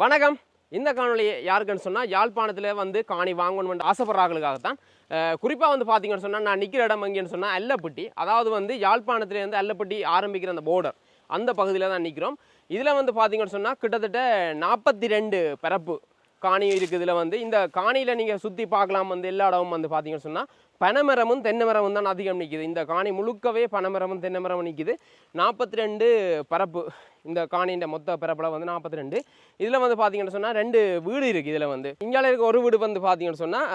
வணக்கம். இந்த காணொலி யாருக்குன்னு சொன்னால் யாழ்ப்பாணத்தில் வந்து காணி வாங்கணும்னு ஆசைப்படுறாங்களுக்காகத்தான் குறிப்பாக வந்து பார்த்தீங்கன்னு சொன்னால் நான் நிற்கிற இடம் எங்கேன்னு சொன்னால் அல்லப்பட்டி. அதாவது வந்து யாழ்ப்பாணத்துலேருந்து அல்லப்பட்டி ஆரம்பிக்கிற அந்த போர்டர் அந்த பகுதியில் தான் நிற்கிறோம் இதில் வந்து பார்த்தீங்கன்னு சொன்னால் கிட்டத்தட்ட நாற்பத்தி ரெண்டு பரப்பு காணி இருக்குது. இதில் வந்து இந்த காணியில் நீங்கள் சுற்றி பார்க்கலாம் வந்து எல்லா இடமும் வந்து பார்த்தீங்கன்னு சொன்னால் பனைமரமும் தென்னை மரமும் தான் அதிகம் நிற்கிது இந்த காணி முழுக்கவே பனைமரமும் தென்னை மரமும் நிற்கிது நாற்பத்தி ரெண்டு பரப்பு இந்த காணியின் மொத்த பரப்பில் வந்து நாற்பத்தி ரெண்டு இதில் வந்து பார்த்தீங்கன்னு சொன்னால் ரெண்டு வீடு இருக்குது இதில் வந்து. இங்கால இருக்க ஒரு வீடு வந்து பார்த்தீங்கன்னு சொன்னால்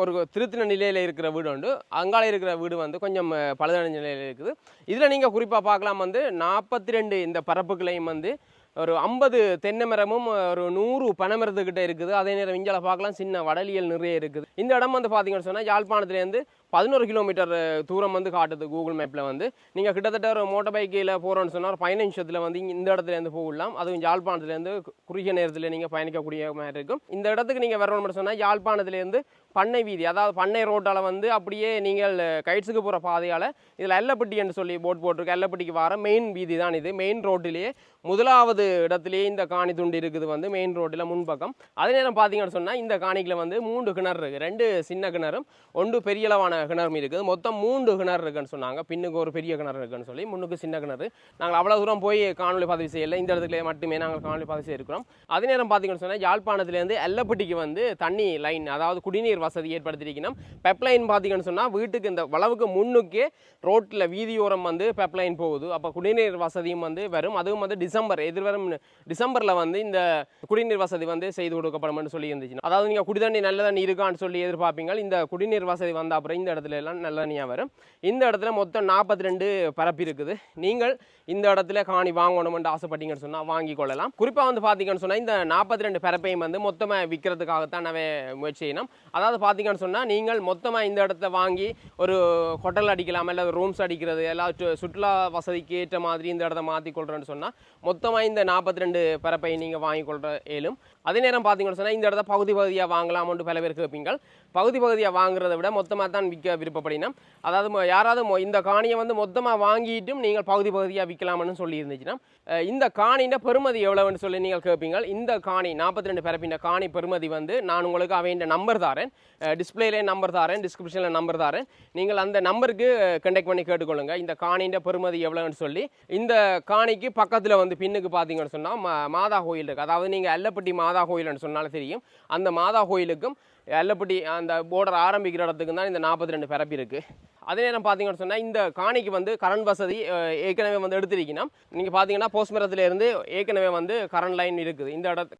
ஒரு திருத்தின நிலையில் இருக்கிற வீடு உண்டு. அங்கால இருக்கிற வீடு வந்து கொஞ்சம் அஹ், பழுதான நிலையில் இருக்குது. இதில் நீங்கள் குறிப்பாக பார்க்கலாம் வந்து நாற்பத்தி ரெண்டு இந்த பரப்புகளையும் வந்து ஒரு ஐம்பது தென்னை மரமும் ஒரு நூறு பனைமரத்துக்கிட்ட இருக்குது. அதே நேரம் இஞ்சால பார்க்கலாம் சின்ன வடலியல் நிறைய இருக்குது. இந்த இடம் வந்து பார்த்தீங்கன்னு சொன்னால் யாழ்ப்பாணத்துலேருந்து பதினோரு கிலோமீட்டர் தூரம் வந்து காட்டுது கூகுள் மேப்பில் வந்து. நீங்கள் கிட்டத்தட்ட ஒரு மோட்டர் பைக்கில் போகிறோன்னு சொன்னால் ஒரு பதினஞ்சு நிமிஷத்தில் வந்து இந்த இடத்துலேருந்து போகலாம். அதுவும் யாழ்ப்பாணத்துலேருந்து குறுகிய நேரத்தில் நீங்கள் பயணிக்கக்கூடிய மாதிரி இருக்கும். இந்த இடத்துக்கு நீங்கள் வரணும்னு சொன்னால் யாழ்ப்பாணத்துலேருந்து பண்ணை வீதி அதாவது பண்ணை ரோட்டால் வந்து அப்படியே நீங்கள் கைட்ஸுக்கு போகிற பாதையால் இதில் எல்லப்பட்டி என்று சொல்லி போட் போட்டிருக்கு. எல்லப்பட்டிக்கு வர மெயின் வீதி தான் இது. மெயின் ரோட்டிலேயே முதலாவது இடத்துலேயே இந்த காணி துண்டு இருக்குது வந்து மெயின் ரோட்டில் முன்பக்கம். அதே நேரம் பார்த்தீங்கன்னு சொன்னால் இந்த காணிக்கில் வந்து மூன்று கிணறு இருக்குது ரெண்டு சின்ன கிணறும் ஒன்று பெரியளவான கிணறு மீது இருக்குது. மொத்தம் மூன்று கிணறு இருக்குன்னு சொன்னாங்க. பின்னுக்கு ஒரு பெரிய கிணறு இருக்குன்னு சொல்லி முன்னுக்கு சின்ன கிணறு. நாங்கள் அவ்வளோ தூரம் போய் காணொலி பதிவு செய்யலை. இந்த இடத்துல மட்டுமே நாங்கள் காணொலி பதிவு செய்யிருக்கிறோம் அதே நேரம் பார்த்தீங்கன்னு சொன்னால் யாழ்ப்பாணத்துலேருந்து எல்லப்பட்டிக்கு வந்து தண்ணி லைன் அதாவது குடிநீர் வசதி ஏற்படுத்தியிருக்கணும். பெப்லைன் பார்த்தீங்கன்னு சொன்னால் வீட்டுக்கு இந்த வளவுக்கு முன்னுக்கே ரோட்டில் வீதியோரம் வந்து பெப்லைன் போகுது. அப்போ குடிநீர் வசதியும் வந்து வரும். அதுவும் வந்து டிசம்பர் எதிர்வரும் டிசம்பரில் வந்து இந்த குடிநீர் வசதி வந்து செய்து கொடுக்கப்படும்னு சொல்லி இருந்துச்சு அதாவது நீங்கள் குடிதண்ணி நல்ல தண்ணி இருக்கான்னு சொல்லி எதிர்பார்ப்பீங்க. இந்த குடிநீர் வசதி வந்த அப்புறம் இந்த இடத்துல எல்லாம் நல்ல தண்ணியாக வரும். இந்த இடத்துல மொத்தம் நாற்பத்தி ரெண்டு பரப்பு இருக்குது. நீங்கள் இந்த இடத்துல காணி வாங்கணும்னு ஆசைப்பட்டீங்கன்னு சொன்னால் வாங்கி கொள்ளலாம். குறிப்பாக வந்து பார்த்தீங்கன்னு சொன்னால் இந்த நாற்பத்தி ரெண்டு பரப்பையும் வந்து மொத்தமாக விற்கிறதுக்காகத்தான் நாவே முயற்சி செய்யணும். அதாவது பார்த்தீங்கன்னு சொன்னால் நீங்கள் மொத்தமாக இந்த இடத்த வாங்கி ஒரு ஹோட்டல் அடிக்கலாம் இல்லை ரூம்ஸ் அடிக்கிறது எல்லாம் சுற்றுலா வசதிக்கு ஏற்ற மாதிரி இந்த இடத்த மாற்றி கொள்கிறேன்னு சொன்னால் மொத்தமாக இந்த நாற்பத்தி ரெண்டு பரப்பை நீங்கள் வாங்கி கொள்ற ஏலும் அதே நேரம் பார்த்தீங்கன்னு சொன்னால் இந்த இடத்த பகுதி பகுதியாக வாங்கலாம்னு பல பேர் கேட்பீங்க பகுதி பகுதியாக வாங்குறதை விட மொத்தமாக தான் விற்க விருப்பப்படினா அதாவது யாராவது இந்த காணியை வந்து மொத்தமாக வாங்கிட்டும் நீங்கள் பகுதி பகுதியாக விற்கலாம்னு சொல்லி இருந்துச்சுன்னா இந்த காணியின் பெருமதி எவ்வளவுன்னு சொல்லி நீங்கள் கேட்பீங்க இந்த காணி நாற்பத்தி ரெண்டு பிறப்பின் காணி பெருமதி வந்து நான் உங்களுக்கு அவையின் நம்பர் தாரேன். டிஸ்பிளேலே நம்பர் தாரேன் டிஸ்கிரிப்ஷனில் நம்பர் தாரேன். நீங்கள் அந்த நம்பருக்கு கண்டெக்ட் பண்ணி கேட்டுக்கொள்ளுங்க. இந்த காணியின் பெருமதி எவ்வளோன்னு சொல்லி இந்த காணிக்கு பக்கத்தில் வந்து பின்னுக்கு பார்த்தீங்கன்னு சொன்னால் மாதா கோயில் இருக்குது அதாவது நீங்கள் அல்லப்பட்டி மாதா கோயில்னு சொன்னாலும் தெரியும். அந்த மாதா கோயிலுக்கும் எல்லப்பட்டி அந்த போர்டர் ஆரம்பிக்கிற இடத்துக்கு தான் இந்த நாற்பத்தி ரெண்டு பெரப்பி இருக்குது அதே நேரம் பார்த்தீங்கன்னு சொன்னால் இந்த காணிக்கு வந்து கரண்ட் வசதி ஏற்கனவே வந்து எடுத்திருக்கணும் நீங்கள் பார்த்தீங்கன்னா போஸ்ட் ஏற்கனவே வந்து கரண்ட் லைன் இருக்குது. இந்த இடத்து